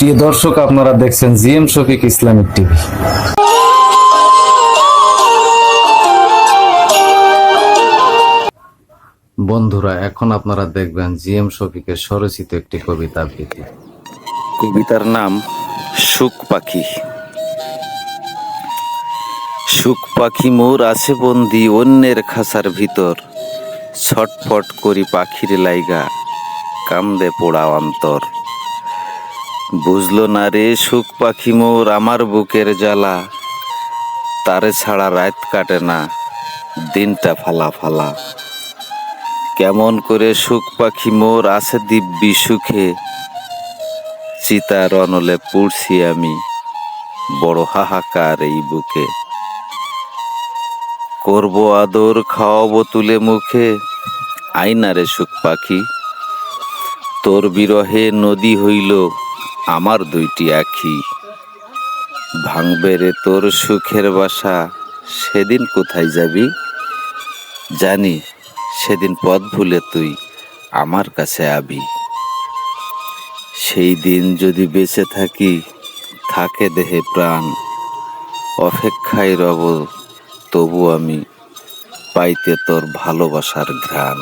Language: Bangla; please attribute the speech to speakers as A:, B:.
A: প্রিয় দর্শক, আপনারা দেখছেন জিএম শফিক ইসলামিক টিভি। বন্ধুরা, এখন আপনারা দেখবেন জিএম শফিকের স্বরচিত একটি কবিতা আবৃত্তি।
B: কবিতার নাম সুখ পাখি। সুখ পাখি মোর আছে বন্দি, অন্যের খাসার ভিতর ছটফট করি পাখির লাইগা কামদে পোড়া অন্তর। বুঝলো না রে সুখ পাখি মোর আমার বুকের জ্বালা। তারে ছাড়া রাত কাটে না, দিনটা ফালা ফালা। কেমন করে সুখ পাখি মোর আছে দিব্যি সুখে। চিতার অনলে পড়ছি আমি, বড় হাহাকার এই বুকে। করব আদর, খাওয়াবো তুলে মুখে আইনারে সুখ পাখি। তোর বিরহে নদী হইল আমার দুইটি আখি। ভাঙবে রে তোর সুখের বাসা, সেদিন কোথায় যাবি? জানি সেদিন পথ ভুলে তুই আমার কাছে আবি। সেই দিন যদি বেঁচে থাকি, থাকে দেহে প্রাণ। অপেক্ষায় রব, তবু আমি পাইতে তোর ভালোবাসার ঘ্রাণ।